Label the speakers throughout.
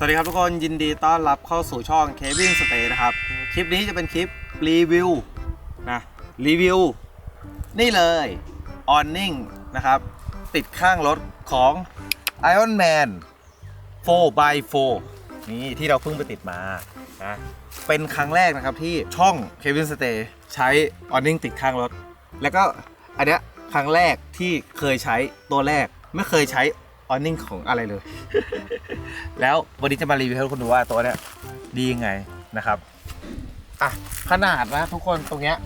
Speaker 1: สวัสดีครับทุกคนยินดีต้อนรับเข้าสู่ช่อง Kevin Stay นะครับ คลิปนี้จะเป็นคลิปรีวิวนะรีวิวนี่เลย awning นะครับ ติดข้างรถของ Iron Man 4x4 นี่ที่เราเพิ่งไปติดมานะเป็นครั้งแรกนะครับที่ช่อง Kevin Stay ใช้ awning ติดข้างรถ แล้วก็อันเนี้ยครั้งแรกที่เคยใช้ตัวแรกไม่เคยใช้ awning ของอะไรเลย แล้ววันนี้จะมารีวิวให้ทุกคนดูว่าตัวเนี้ยดียังไงนะครับอะขนาดนะทุกคนตรงเนี้ย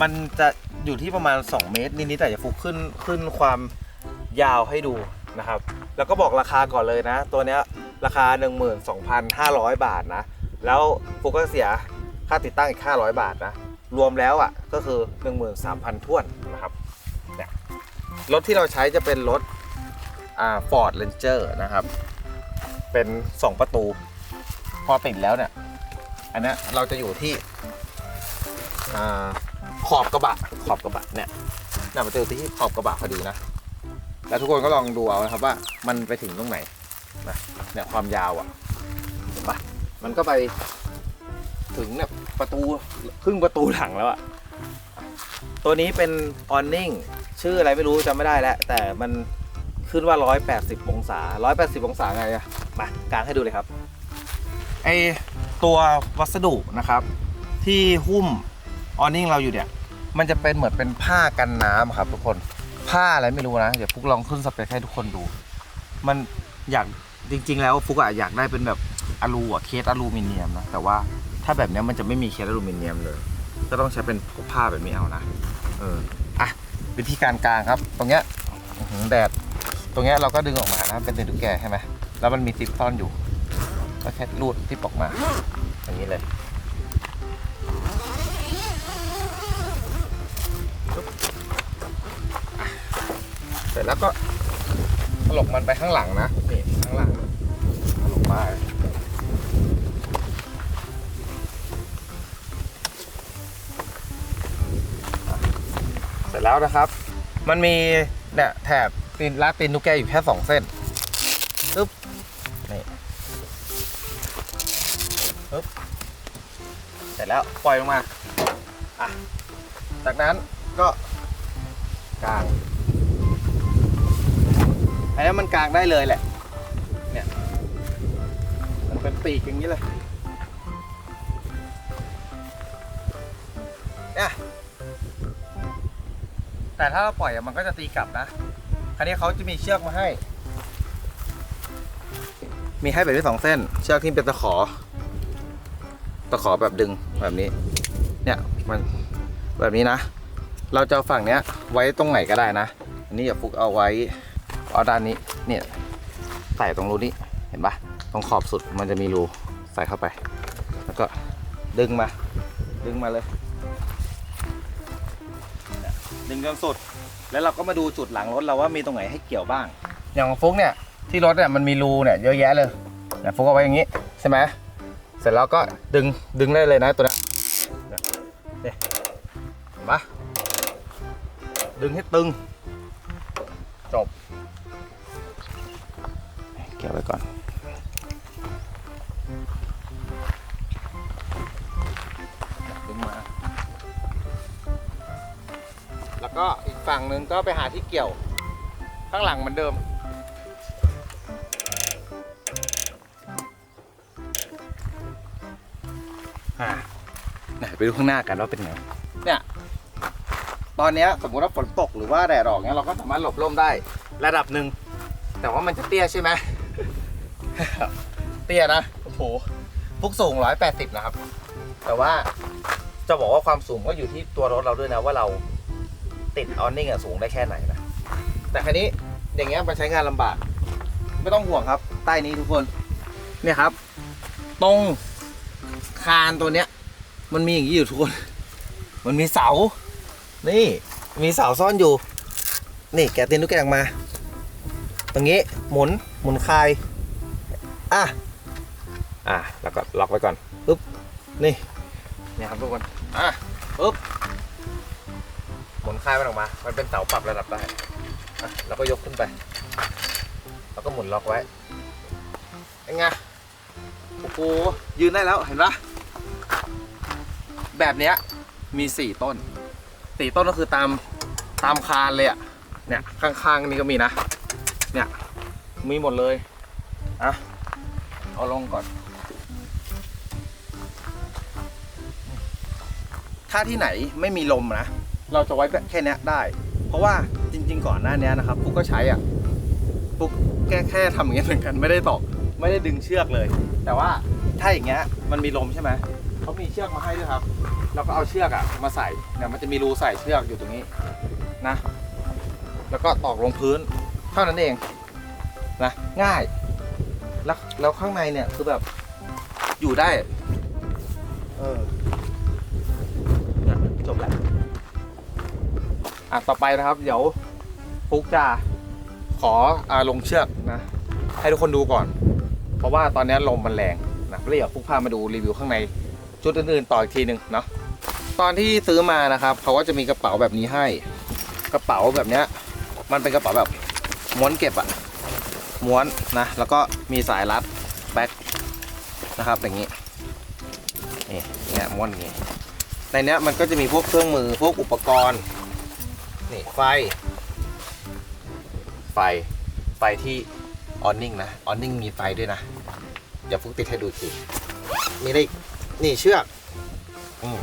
Speaker 1: มันจะอยู่ที่ประมาณ 2 เมตรนิดๆแต่จะฟุกขึ้นขึ้นความยาวให้ดูนะครับ แล้วก็บอกราคาก่อนเลยนะ ตัวเนี้ยราคา 12,500 บาทนะ แล้วฟุกก็เสียค่าติดตั้งอีก 500 บาทนะ รวมแล้วอะก็คือ 13,000ท้วนนะครับเนี่ยรถที่เราใช้จะเป็นรถ อ่า Ford Ranger นะครับ เป็น 2 ประตู พอติดแล้วเนี่ย อันนี้เราจะอยู่ที่อขอบกระบะ ขอบกระบะเนี่ยเนี่ยมันจะอยู่ที่ขอบกระบะพอดีนะ แล้วทุกคนก็ลองดูเอานะครับว่ามันไปถึงตรงไหนนะเนี่ยความยาวอะเห็นปะมันก็ไปถึงเนี่ยประตูครึ่งประตูหลังแล้วอะตัวนี้เป็น awning ชื่ออะไรไม่รู้จำไม่ได้แล้วแต่มัน ขึ้นว่า 180 องศา 180 องศาไงอะมากางให้ดูเลยครับ ไอตัววัสดุนะครับ ที่หุ้มออนิ่งเราอยู่เนี่ย มันจะเป็นเหมือนเป็นผ้ากันน้ำครับ ทุกคนผ้าอะไรไม่รู้นะ เดี๋ยวฟุกลองขึ้นสเปคให้ทุกคนดู มันอยากจริง ๆ แล้วฟุกอะอยากได้เป็นแบบอลูอะเคสอลูมิเนียมนะแต่ว่าถ้าแบบนี้มันจะไม่มีเคสอลูมิเนียมเลย ก็ต้องใช้เป็นผ้าแบบนี้เอานะเอออะวิธีการกางครับ ตรงเนี้ยแดด ตรงนี้เราก็ดึงออกมานะเป็นติดตุ๊กแกใช่ไหมแล้วมันมีซิปซ่อนอยู่ ก็แค่รูดซิปออกมา อย่างนี้เลยเสร็จแล้วก็ถลกมันไปข้างหลังนะนี่ข้างหลังถลกไปเสร็จแล้วนะครับ มันมีเนี่ยแถบ ตีนลากตีนตุ๊กแกอยู่แค่สองเส้นปึ๊บนี่ปึ๊บเสร็จแล้วปล่อยลงมาอะจากนั้นก็กางอันนี้มันกางได้เลยแหละเนี่ยมันเป็นปีกอย่างนี้เลยเนี่ยแต่ถ้าเราปล่อยมันก็จะตีกลับนะ คราวนี้เขาจะมีเชือกมาให้ มีให้แบบนี้สองเส้น เชือกที่เป็นตะขอ ตะขอแบบดึงแบบนี้ เนี่ยมันแบบนี้นะ เราจะฝั่งเนี้ยไว้ตรงไหนก็ได้นะ อันนี้อย่าฟุกเอาไว้เอาด้านนี้เนี่ยใส่ตรงรูนี้เห็นปะตรงขอบสุดมันจะมีรูใส่เข้าไป แล้วก็ดึงมา ดึงมาเลย ดึงจนสุด แล้วเราก็มาดูจุดหลังรถเราว่ามีตรงไหนให้เกี่ยวบ้าง อย่างของฟุกเนี่ยที่รถเนี่ยมันมีรูเนี่ยเยอะแยะเลยนี่ฟุกเอาไว้อย่างนี้ใช่ไหมเสร็จแล้วก็ดึงดึงได้เลยนะตัวนี้เนี่ยเนี่ยเห็นปะดึงให้ตึง จบ เกี่ยวไว้ก่อน ฝั่งหนึ่งก็ไปหาที่เกี่ยว ข้างหลังเหมือนเดิม อ่าไหนไปดูข้างหน้ากันว่าเป็นไง เนี่ย ตอนเนี้ยสมมติว่าฝนตกหรือว่าแดดออกเนี้ยเราก็สามารถหลบร่มได้ระดับหนึ่ง แต่ว่ามันจะเตี้ยใช่ไหม เตี้ยนะ โอ้โหฟุกสูง 180 นะครับ แต่ว่าจะบอกว่าความสูงก็อยู่ที่ตัวรถเราด้วยนะว่าเรา ติดออนนิ่งอะสูงได้แค่ไหนนะ แต่ครั้นี้อย่างเงี้ยมันใช้งานลำบาก ไม่ต้องห่วงครับ ใต้นี้ทุกคน เนี่ยครับ ตรงคานตัวเนี้ย มันมีอย่างนี้อยู่ทุกคน มันมีเสา นี่ มีเสาซ่อนอยู่ นี่แกะตีนลูกแกะออกมา ตรงนี้หมุนหมุนคลาย อะ อะ แล้วก็ล็อกไว้ก่อนปึ๊บ นี่เนี่ยครับทุกคน อะปึ๊บ มุนคลายมันออกมา มันเป็นเสาปรับระดับได้อะแล้วก็ยกขึ้นไป แล้วก็หมุนล็อกไว้เป็นไงโอ้โหยืนได้แล้วเห็นปะแบบเนี้ยมีสี่ต้นสี่ต้นก็คือตามตามคานเลยอะเนี่ยข้างๆนี่ก็มีนะ เนี่ยมีหมดเลยอะเอาลงก่อน ถ้าที่ไหนไม่มีลมนะ เราจะไว้แค่เนี้ยได้ เพราะว่าจริง ๆ ก่อนหน้านี้นะครับปุ๊กก็ใช้อะปุ๊กแค่แค่ทำอย่างเงี้ยเหมือนกันไม่ได้ตอกไม่ได้ดึงเชือกเลย แต่ว่าถ้าอย่างเงี้ยมันมีลมใช่ไหมเขามีเชือกมาให้ด้วยครับ เราก็เอาเชือกอะมาใส่เนี่ยมันจะมีรูใส่เชือกอยู่ตรงนี้นะ แล้วก็ตอกลงพื้นเท่านั้นเองนะง่าย แล้วแล้วข้างในเนี่ยคือแบบอยู่ได้ เออะต่อไปนะครับ เดี๋ยวฟุกจะขออาลงเชือกนะ ให้ทุกคนดูก่อน เพราะว่าตอนนี้ลมมันแรงนะแล้วเดี๋ยวฟุกพามาดูรีวิวข้างในจุดอื่นๆต่ออีกทีหนึ่งเนาะตอนที่ซื้อมานะครับเขาก็จะมีกระเป๋าแบบนี้ให้ กระเป๋าแบบเนี้ย มันเป็นกระเป๋าแบบม้วนเก็บอะม้วนนะ แล้วก็มีสายรัดแบ็คนะครับ อย่างนี้นี่เนี่ยม้วนอย่างนี้ในเนี้ยมันก็จะมีพวกเครื่องมือพวกอุปกรณ์ นี่ไฟ ไฟ ไฟที่ออนนิ่งนะออนนิ่งมีไฟด้วยนะเดี๋ยวฟุกติดให้ดูสิมีได้นี่เชือกอืม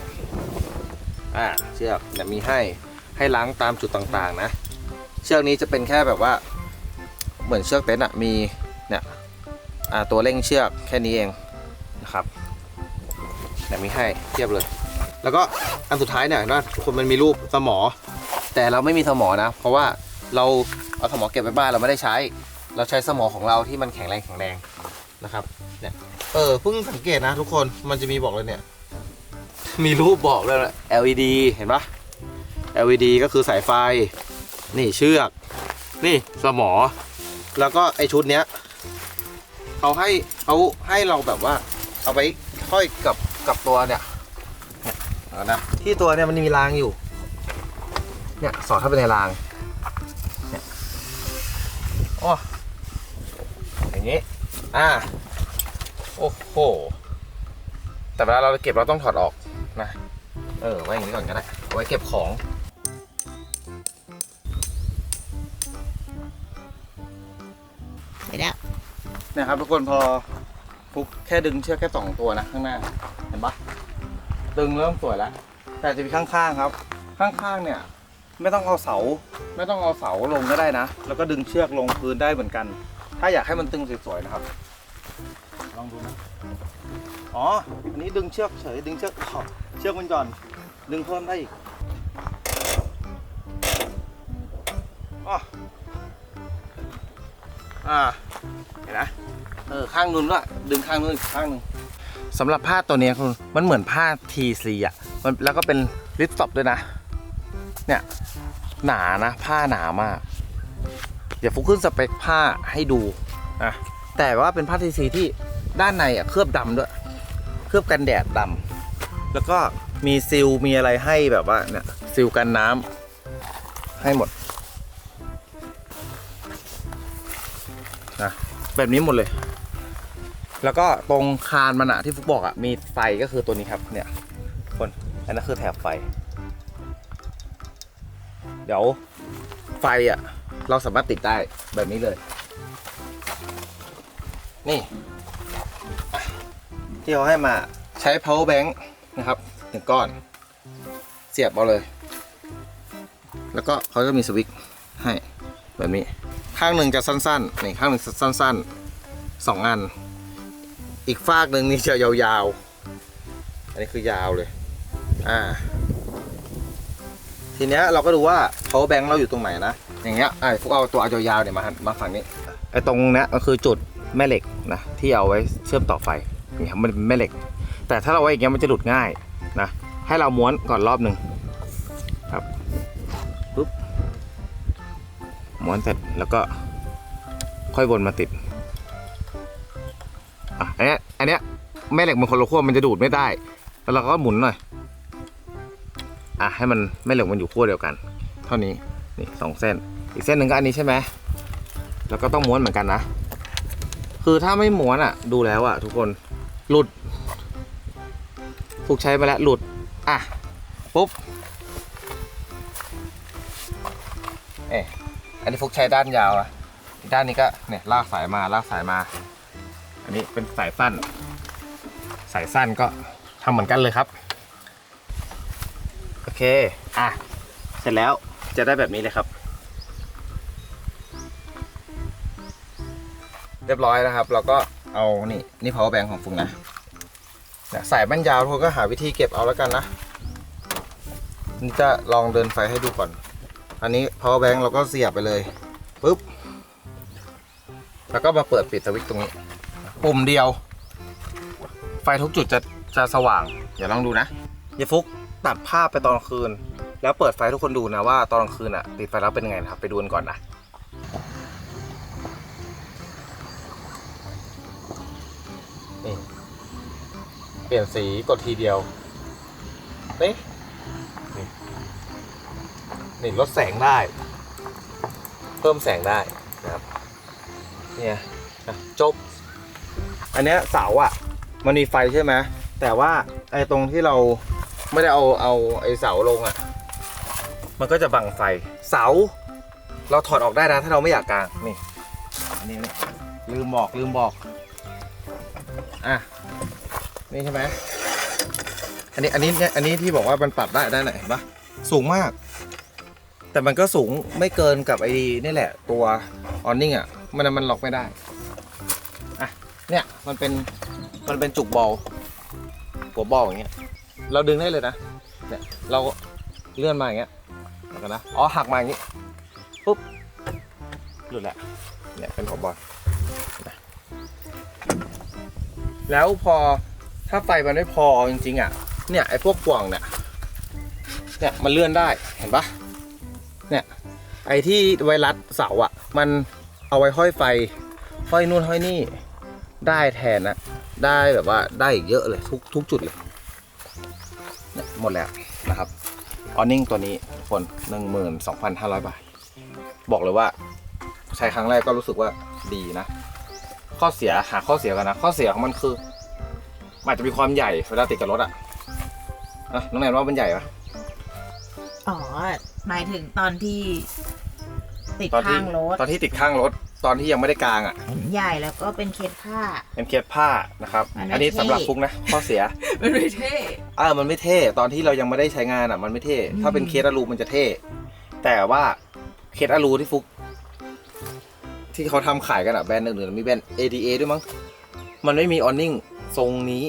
Speaker 1: อ่าเชือกเดี๋ยวมีให้ให้ล้างตามจุดต่างๆ นะ เชือกนี้จะเป็นแค่แบบว่า เหมือนเชือกเต็นท์อะมีเนี่ยอ่าตัวเร่งเชือกแค่นี้เองนะครับเดี๋ยวมีให้เทียบเลย แล้วก็อันสุดท้ายเนี่ยนะคนมันมีรูปสมอ แต่เราไม่มีสมอนะ เพราะว่าเราเอาสมอเก็บไว้บ้านเราไม่ได้ใช้ เราใช้สมอของเราที่มันแข็งแรงแข็งแรงนะครับเนี่ยเออเพิ่งสังเกตนะ ทุกคนมันจะมีบอกเลยเนี่ย มีรูปบอกเลยนะ LED เห็นปะ LED ก็คือสายไฟ นี่เชือก นี่สมอ แล้วก็ไอชุดเนี้ยเขาให้เขาให้เราแบบว่า เอาไปค่อยกับกับตัวเนี่ยเอานะที่ตัวเนี่ยมันมีรางอยู่ เนี่ยสอดเข้าไปในรางเนี่ยโอ้อย่างนี้อ่าโอ้โหแต่เวลาเราเก็บเราต้องถอดออกนะเออไว้อย่างนี้ก่อนก็ได้เอาไว้เก็บของ
Speaker 2: ไปแล้ว
Speaker 1: เนี่ยครับทุกคนพอฟุกแค่ดึงเชือกแค่สองตัวนะข้างหน้าเห็นปะดึงเริ่มสวยแล้วแต่จะมีข้างๆครับ ข้างๆเนี่ย ไม่ต้องเอาเสา ไม่ต้องเอาเสาลงก็ได้นะ แล้วก็ดึงเชือกลงพื้นได้เหมือนกัน ถ้าอยากให้มันตึงสวยๆนะครับ ลองดูนะ อ๋อ อันนี้ดึงเชือกเฉย ดึงเชือกขอบเชือกมันก่อน ดึงเพิ่มได้อีกอ๋ออ่า เห็นนะ เออ ข้างนู้นด้วยดึงข้างนู้นอีกข้างนึงสำหรับผ้าตัวนี้คุณ มันเหมือนผ้าทีซีอะ มันแล้วก็เป็นลิปสต็อปด้วยนะ เนี่ย หนานะ ผ้าหนามาก เดี๋ยวฟุกขึ้นสเปคผ้าให้ดูนะแต่ว่าเป็นผ้าทีซีที่ด้านในอะเคลือบดำด้วย เคลือบกันแดดดำแล้วก็มีซิลมีอะไรให้แบบว่าเนี่ยซิลกันน้ำให้หมดนะแบบนี้หมดเลย แล้วก็ตรงคานมันอะที่ฟุกบอกอะมีไฟก็คือตัวนี้ครับเนี่ยคนอันนั้นคือแถบไฟ เดี๋ยวไฟอะเราสามารถติดได้แบบนี้เลย นี่ ที่เขาให้มาใช้ power bank นะครับหนึ่งก้อน เสียบเอาเลย แล้วก็เขาจะมีสวิตช์ให้แบบนี้ ข้างหนึ่งจะสั้นๆนี่ข้างหนึ่งสั้นๆสองอัน อีกฟากหนึ่งนี่จะยาวๆ อันนี้คือยาวเลย อ่า ทีเนี้ยเราก็ดูว่า power bank เราอยู่ตรงไหนนะ อย่างเงี้ยไอะพวกเอาตัวเอายาวๆเนี่ยมาหันมาฝั่งนี้ ไอ้ตรงเนี้ยก็คือจุดแม่เหล็กนะที่เอาไว้เชื่อมต่อไฟนี่ครับมันเป็นแม่เหล็ก แต่ถ้าเราไว้อย่างเงี้ยมันจะหลุดง่ายนะ ให้เราม้วนก่อนรอบหนึ่งครับปุ๊บ ม้วนเสร็จแล้วก็ค่อยวนมาติด อะ อันเนี้ย อันเนี้ยแม่เหล็กมันคนละขั้วมันจะดูดไม่ได้ แล้วเราก็หมุนหน่อย อะให้มันแม่เหล็กมันอยู่ขั้วเดียวกัน เท่านี้นี่สองเส้น อีกเส้นหนึ่งก็อันนี้ใช่ไหมแล้วก็ต้องม้วนเหมือนกันนะ คือถ้าไม่ม้วนอะ ดูแล้วอะ ทุกคนหลุดฟุกใช้ไปแล้วหลุดอะปุ๊บเอ๊ะอันนี้ฟุกใช้ด้านยาวอะด้านนี้ก็เนี่ยลากสายมาลากสายมา อันนี้เป็นสายสั้น สายสั้นก็ทำเหมือนกันเลยครับ เค อะ เสร็จแล้วจะได้แบบนี้เลยครับ เรียบร้อยนะครับ เราก็เอานี่นี่ power bank ของฟุงนะสายบ้นยาวทุกก็หาวิธีเก็บเอาแล้วกันนะนี่จะลองเดินไฟให้ดูก่อน อันนี้ power bank เราก็เสียบไปเลยปุ๊บ แล้วก็มาเปิดปิดสวิตช์ตรงนี้ ปุ่มเดียว ไฟทุกจุดจะจะสว่าง เดี๋ยวลองดูนะเยฟุก ตัดภาพไปตอนกลางคืน แล้วเปิดไฟทุกคนดูนะว่าตอนกลางคืนอะติดไฟแล้วเป็นยังไงนะครับ ไปดูกันก่อนนะนี่เปลี่ยนสีกดทีเดียวนี่นี่นี่ลดแสงได้ เพิ่มแสงได้นะครับ เนี่ยนะจบ อันเนี้ยเสาอะ มันมีไฟใช่ไหมแต่ว่าไอ้ตรงที่เรา ไม่ได้เอาเอาไอ้เสาลงอะ มันก็จะบังไฟ เสา เราถอดออกได้นะ ถ้าเราไม่อยากกางนี่อันนี้นี่ลืมบอกลืมบอก อะ นี่ใช่ไหมอันนี้อันนี้เนี่ยอันนี้ที่บอกว่ามันปรับได้ได้ไหนเห็นปะสูงมาก แต่มันก็สูงไม่เกินกับไอ้นี่แหละ ตัวออนนิ่งอะ มันมันล็อกไม่ได้ อะ เนี่ยมันเป็นมันเป็นจุกบอลหัวบอลอย่างเงี้ย เราดึงได้เลยนะเนี่ยเราเลื่อนมาอย่างเงี้ยเดี๋ยวกันนะอ๋อหักมาอย่างงี้ปุ๊บหลุดแหละเนี่ยเป็นหัวบอลแล้วพอถ้าไฟมันไม่พอจริงๆอะเนี่ยไอ้พวกกว่างเนี่ยเนี่ยมันเลื่อนได้เห็นปะเนี่ยไอ้ที่ไวรัสเสาอะ มันเอาไว้ห้อยไฟห้อยนู่นห้อยนี่ได้แทนนะได้แบบว่าได้อีกเยอะเลยทุกทุกจุดเลย หมดแล้วนะครับออนิ่งตัวนี้ทุกคนหนึ่งหมื่นสองพันห้าร้อยบาท บอกเลยว่าใช้ครั้งแรกก็รู้สึกว่าดีนะ ข้อเสียหาข้อเสียกันนะ ข้อเสียของมันคือมันอาจจะมีความใหญ่เวลาติดกับรถอะอะน้องแนนว่ามันใหญ่ปะ
Speaker 2: อ๋อ หมายถึงตอนที่ ติด
Speaker 1: ตอนที่
Speaker 2: ข้างรถ
Speaker 1: ตอนที่ติดข้างรถ ตอนที่ยังไม่ได้กลางอะ
Speaker 2: ใหญ่แล้วก็เป็นเคสผ้า
Speaker 1: เป็นเคสผ้านะครับ
Speaker 2: มันไม่
Speaker 1: อันนี้
Speaker 2: เท่
Speaker 1: สำหรับฟุกนะข้อเสีย
Speaker 2: มันไม่เท่
Speaker 1: อ่ามันไม่เท่ ตอนที่เรายังไม่ได้ใช้งานอะ มันไม่เท่ถ้าเป็น
Speaker 2: อืม
Speaker 1: เคสอะลูมันจะเท่ แต่ว่าเคสอะลูที่ฟุก ที่เขาทำขายกันอะแบรนด์อื่นๆมีแบรนด์ ADA ด้วยมั้ง มันไม่มีออนนิ่งทรงนี้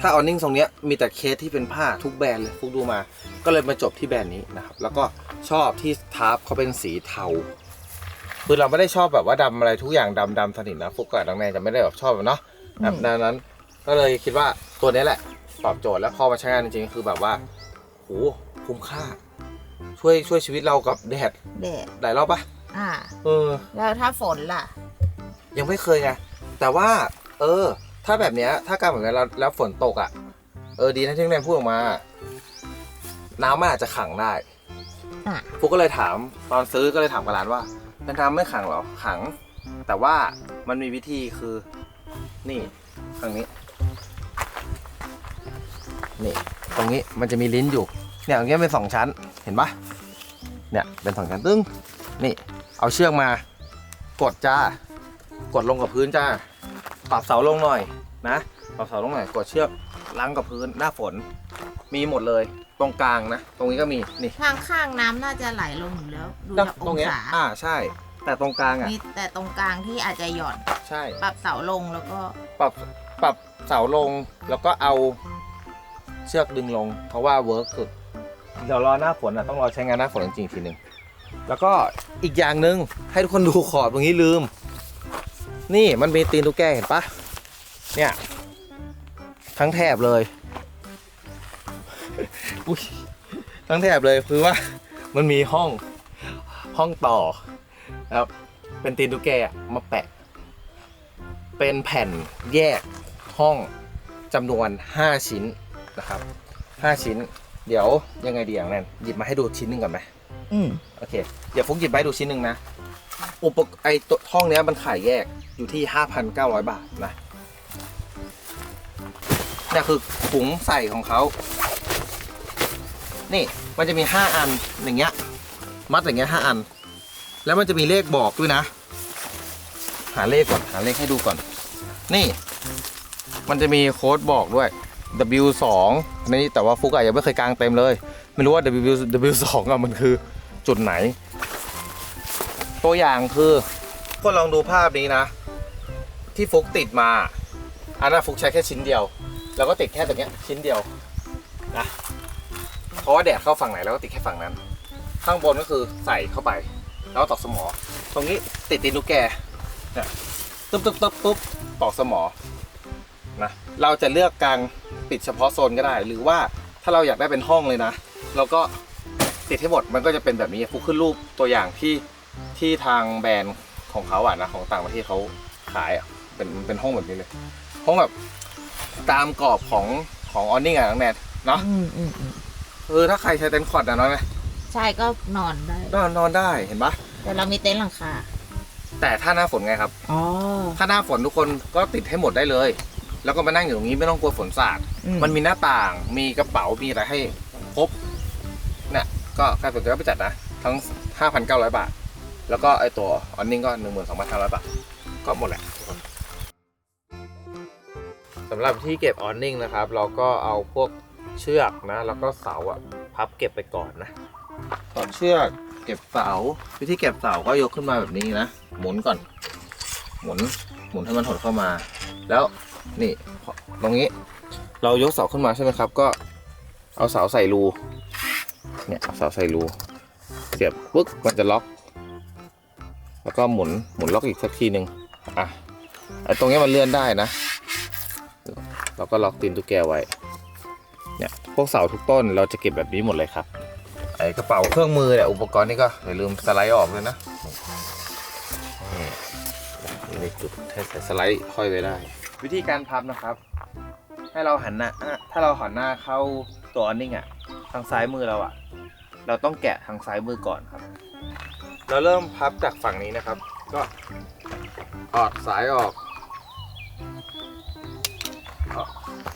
Speaker 1: ถ้าออนนิ่งทรงเนี้ยมีแต่เคสที่เป็นผ้าทุกแบรนด์เลยฟุกดูมา ก็เลยมาจบที่แบรนด์นี้นะครับ แล้วก็ชอบที่ทาร์ปเขาเป็นสีเทา คือเราไม่ได้ชอบแบบว่าดำอะไรทุกอย่างดำดำสนิทนะฟุกกับดังแนนจะไม่ได้แบบชอบแบบเนาะแบบนั้นนั้น ก็เลยคิดว่าตัวนี้แหละตอบโจทย์แล้วพอมาใช้งานจริงๆคือแบบว่าโหคุ้มค่า ช่วยช่วยชีวิตเรากับแดด
Speaker 2: เด็ด
Speaker 1: หลายรอบปะ
Speaker 2: อ่า
Speaker 1: เออ
Speaker 2: แล้วถ้าฝนล่ะ
Speaker 1: ยังไม่เคยไงแต่ว่า เออ ถ้าแบบเนี้ย ถ้าการแบบนี้แล้วแล้วฝนตกอะ เออดีนะที่แนนพูดออกมา น้ำมันอาจจะขังได้
Speaker 2: อะ
Speaker 1: ฟุกก็เลยถามตอนซื้อก็เลยถามกับร้านว่า เป็นน้ำไม่ขังเหรอ ขัง แต่ว่ามันมีวิธีคือ นี่ทางนี้ นี่ ตรงนี้มันจะมีลิ้นอยู่ เนี่ยตรงนี้เป็นสองชั้น เห็นปะเนี่ยเป็นสองชั้นตึ้งนี่ เอาเชือกมา กดจ้า กดลงกับพื้นจ้า ปรับเสาลงหน่อยนะ ปรับเสาลงหน่อย กดเชือกล้างกับพื้นหน้าฝน มีหมดเลย ตรงกลางนะ ตรงนี้ก็มีนี่
Speaker 2: ข้างข้างๆน้ำน่าจะไหลลงอยู่แล้ว ดูจาก
Speaker 1: ต
Speaker 2: อ
Speaker 1: รง
Speaker 2: ง
Speaker 1: เนี้ย
Speaker 2: ศา
Speaker 1: อ่าใช่ แต่ตรงกลางอะ
Speaker 2: มีแต่ตรงกลางที่อาจจะหย่อน
Speaker 1: ใช่
Speaker 2: ปรับเสาลงแล้วก็
Speaker 1: ปรับปรับเสาลงแล้วก็เอาเชือกดึงลง เพราะว่าเวิร์กสุดเดี๋ยวรอหน้าฝนอะต้องรอใช้งานหน้าฝนจริงๆทีหนึ่งแล้วก็อีกอย่างหนึ่งให้ทุกคนดูขอบตรงนี้ลืม นี่มันมีตีนตุ๊กแกเห็นปะเนี่ย ทั้งแถบเลย อุ้ยทั้งแถบเลยคือว่ามันมีห้องห้องต่อครับเป็นตีนตุ๊กแกอะมาแปะ เป็นแผ่นแยกห้องจำนวน 5 ชิ้นนะครับ 5 ชิ้น เดี๋ยวยังไงดีอย่างนั้นหยิบมาให้ดูชิ้นหนึ่งก่อนไหม
Speaker 2: อืม
Speaker 1: โอเค เดี๋ยวฟุกหยิบมาให้ดูชิ้นหนึ่งนะ อุปกรณ์ไอตัวห้องเนี้ยมันขายแยกอยู่ที่ 5,900 บาทนะเนี่ยคือถุงใส่ของเขา นี่มันจะมี 5 อันอย่างเงี้ยมัดอย่างเงี้ย5อัน แล้วมันจะมีเลขบอกด้วยนะ หาเลขก่อนหาเลขให้ดูก่อน นี่ มันจะมีโค้ดบอกด้วย W2 นี่แต่ว่าฟุกอะยังไม่เคยกางเต็มเลย ไม่รู้ว่า W W2 อะมันคือจุดไหน ตัวอย่างคือก็ลองดูภาพนี้นะ ที่ฟุกติดมา อันนั้นฟุกใช้แค่ชิ้นเดียว แล้วก็ติดแค่ตรงเนี้ยชิ้นเดียวนะ เพราะว่าแดดเข้าฝั่งไหนแล้วก็ติดแค่ฝั่งนั้น ข้างบนก็คือใส่เข้าไป แล้วตอกสมอ ตรงนี้ติดตีนลูกแกเนี่ยตึ๊บตึ๊บตึ๊บปุ๊บตอกสมอนะเราจะเลือกกลางปิดเฉพาะโซนก็ได้ หรือว่าถ้าเราอยากได้เป็นห้องเลยนะเราก็ติดให้หมดมันก็จะเป็นแบบนี้ฟุกขึ้นรูปตัวอย่างที่ที่ทางแบรนด์ของเขาอะนะของต่างประเทศเขาขายอะเป็นเป็นห้องแบบนี้เลยห้องแบบตามกรอบของของออนนิ่งอะน้องแนนเนาะ
Speaker 2: อืมอืมอืม
Speaker 1: คือถ้าใครใช้เต็นท์คอร์ดอะน้อยไหม
Speaker 2: ใช่ก็นอนได้
Speaker 1: นอนนอนได้เห็นปะ
Speaker 2: แต่เรามีเต็นท์หลังคา
Speaker 1: แต่ถ้าหน้าฝนไงครับ
Speaker 2: อ๋อ
Speaker 1: ถ้าหน้าฝนทุกคนก็ติดให้หมดได้เลย แล้วก็มานั่งอยู่ตรงนี้ไม่ต้องกลัวฝนสาด
Speaker 2: อื
Speaker 1: มันมีหน้าต่างมีกระเป๋ามีอะไรให้ครบเนี่ยก็ใครสนใจก็ไปจัดนะ ทั้ง 5,900 บาท แล้วก็ไอตัวออนนิ่งก็ 12,500 บาท ก็หมดแหละสำหรับที่เก็บออนนิ่งนะครับ เราก็เอาพวก เชือกนะ แล้วก็เสาอะพับเก็บไปก่อนนะต่อเชือกเก็บเสา วิธีเก็บเสาก็ยกขึ้นมาแบบนี้นะ หมุนก่อน หมุนหมุนให้มันหดเข้ามา แล้วนี่ตรงนี้ เรายกเสาขึ้นมาใช่ไหมครับ ก็เอาเสาใส่รูเนี่ยเอาเสาใส่รูเสียบปึ๊กมันจะล็อก แล้วก็หมุนหมุนล็อกอีกสักทีหนึ่งอะไอ้ตรงนี้มันเลื่อนได้นะ เราก็ล็อกตีนตุ๊กแกไว้ เนี่ยพวกเสาทุกต้นเราจะเก็บแบบนี้หมดเลยครับ ไอ้กระเป๋าเครื่องมือเนี่ยอุปกรณ์นี่ก็อย่าลืมสไลด์ออกเลยนะนี่นี่ในจุดให้ใส่สไลด์ห้อยไว้ได้ วิธีการพับนะครับ ให้เราหันหน้าอะถ้าเราหันหน้าเข้าตัวอันนิ่งอะทางซ้ายมือเราอะ เราต้องแกะทางซ้ายมือก่อนครับ เราเริ่มพับจากฝั่งนี้นะครับ ก็ถอดสายออกออก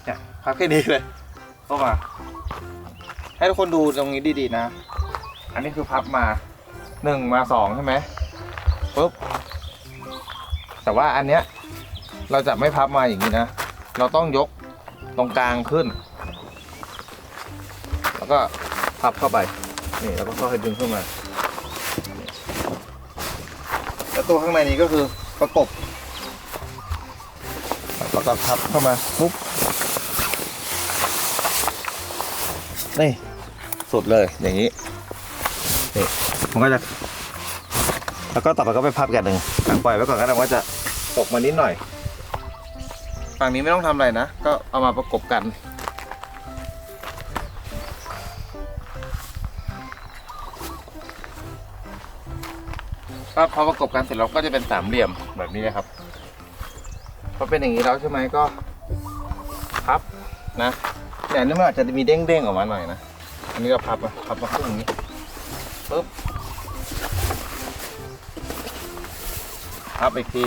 Speaker 1: เนี่ยพับแค่นี้เลย เข้ามา ให้ทุกคนดูตรงนี้ดีๆนะ อันนี้คือพับมาหนึ่งมาสองใช่ไหมปุ๊บ แต่ว่าอันเนี้ยเราจะไม่พับมาอย่างนี้นะ เราต้องยกตรงกลางขึ้น แล้วก็พับเข้าไป นี่แล้วก็ค่อยดึงขึ้นมา แล้วตัวข้างในนี้ก็คือประกบ แล้วก็พับเข้ามาปุ๊บ นี่ สุดเลยอย่างนี้นี่มันก็จะ แล้วก็ต่อไปก็ไปพับแกนหนึ่งอะปล่อยไว้ก่อนก็ได้ว่าจะตกมานิดหน่อย ฝั่งนี้ไม่ต้องทำอะไรนะ ก็เอามาประกบกัน ก็พอประกบกันเสร็จแล้วก็จะเป็นสามเหลี่ยมแบบนี้นะครับพอเป็นอย่างนี้แล้วใช่ไหมก็พับนะ แต่อันนี้มันอาจจะมีเด้งๆออกมาหน่อยนะ อันนี้ก็พับมาพับมาครึ่งอย่างนี้ปึ๊บพับอีกที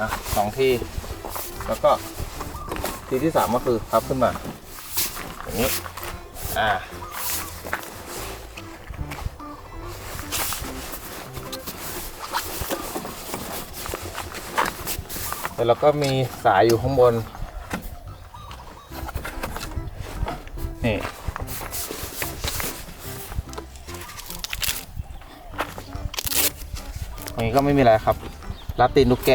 Speaker 1: นะสองทีแล้วก็ทีที่สามก็คือพับขึ้นมาอย่างนี้อ่าแล้วเราก็มีสายอยู่ข้างบน นี่อันนี้ก็ไม่มีอะไรครับ รัดตีนลูกแก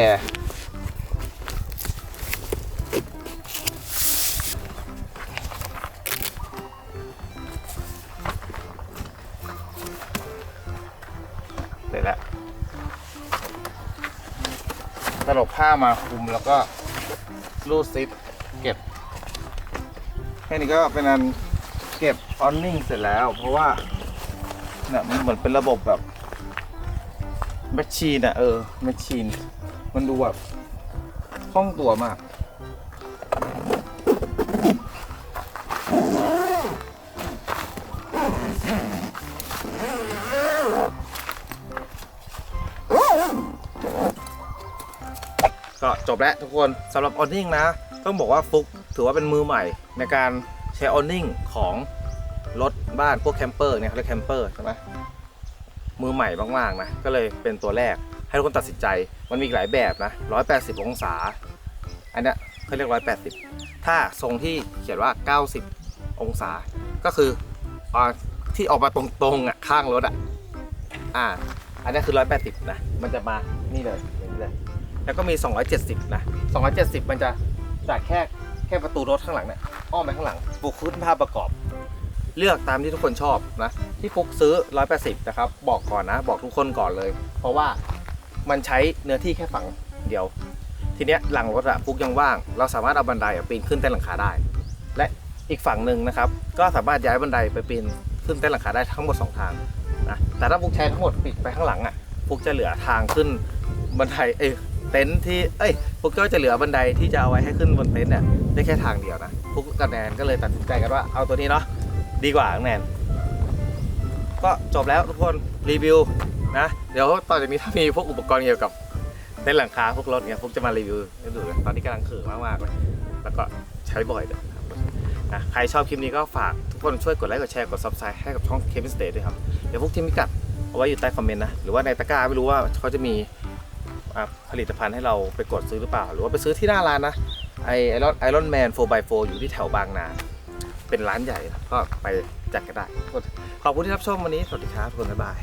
Speaker 1: เสร็จแล้วตลบผ้ามาคลุมแล้วก็รูดซิปเก็บ แค่นี้ก็เป็นอันเก็บออนนิ่งเสร็จแล้ว เพราะว่าเนี่ยมันเหมือนเป็นระบบแบบแมชชีนอะเออแมชชีน มันดูแบบคล่องตัวมาก ก็จบแล้วทุกคนสำหรับออนนิ่งนะ ต้องบอกว่าฟุก ถือว่าเป็นมือใหม่ในการใช้ออนนิ่งของรถบ้านพวกแคมเปอร์เนี่ยเขาเรียกแคมเปอร์ใช่ไหมมือใหม่มากๆนะก็เลยเป็นตัวแรกให้ทุกคนตัดสินใจ มันมีหลายแบบนะ 180 องศา อันนี้เขาเรียก 180 ถ้าทรงที่เขียนว่า 90 องศา ก็คืออที่ออกมาตรงๆอะข้างรถอะอ่า อันนี้คือ 180 นะ มันจะมา นี่เลยอย่างนี้เลย แล้วก็มี 270 นะ 270 มันจะจากแค่ แค่ประตูรถข้างหลังเนี่ยอ้อมไปข้างหลังบุกขึ้นภาพประกอบ เลือกตามที่ทุกคนชอบนะที่ฟุกซื้อ 180 นะครับ บอกก่อนนะ บอกทุกคนก่อนเลย เพราะว่ามันใช้เนื้อที่แค่ฝั่งเดียว ทีเนี้ยหลังรถอะฟุกยังว่าง เราสามารถเอาบันไดอะปีนขึ้นเต้นหลังคาได้ และอีกฝั่งหนึ่งนะครับ ก็สามารถย้ายบันไดไปปีนขึ้นเต้นหลังคาได้ทั้งหมดสองทางนะแต่ถ้าฟุกใช้ทั้งหมดปิดไปข้างหลังอะฟุกจะเหลือทางขึ้นบันไดเอ้ เต็นท์ที่เอ้ยฟุกก็จะเหลือบันไดที่จะเอาไว้ให้ขึ้นบนเต็นท์เนี่ยได้แค่ทางเดียวนะฟุกกับแนนก็เลยตัดสินใจกันว่าเอาตัวนี้เนาะดีกว่าแนนก็จบแล้วทุกคนรีวิวนะเดี๋ยวต่อจากนี้ถ้ามีพวกอุปกรณ์เกี่ยวกับเต้นท์หลังคาพวกรถเนี่ยพวกจะมารีวิวให้ดูเลยตอนนี้กำลังเขินมากๆเลยแล้วก็ใช้บ่อยเลยนะใครชอบคลิปนี้ก็ฝากทุกคนช่วยกดไลค์กดแชร์กด subscribe ให้กับช่องเคมิสเตทด้วยครับเดี๋ยวพวกทีมพิกัดเอาไว้อยู่ใต้คอมเมนต์นะหรือว่าในตะกร้าไม่รู้ว่าเขาจะมี ผลิตภัณฑ์ให้เราไปกดซื้อหรือเปล่า หรือว่าไปซื้อที่หน้าร้านนะไอไอรอนไอรอนแมน 4x4 อยู่ที่แถวบางนา เป็นร้านใหญ่ก็ไปจัดก็ได้ ขอบคุณที่รับชมวันนี้ สวัสดีครับทุกคนบ๊ายบาย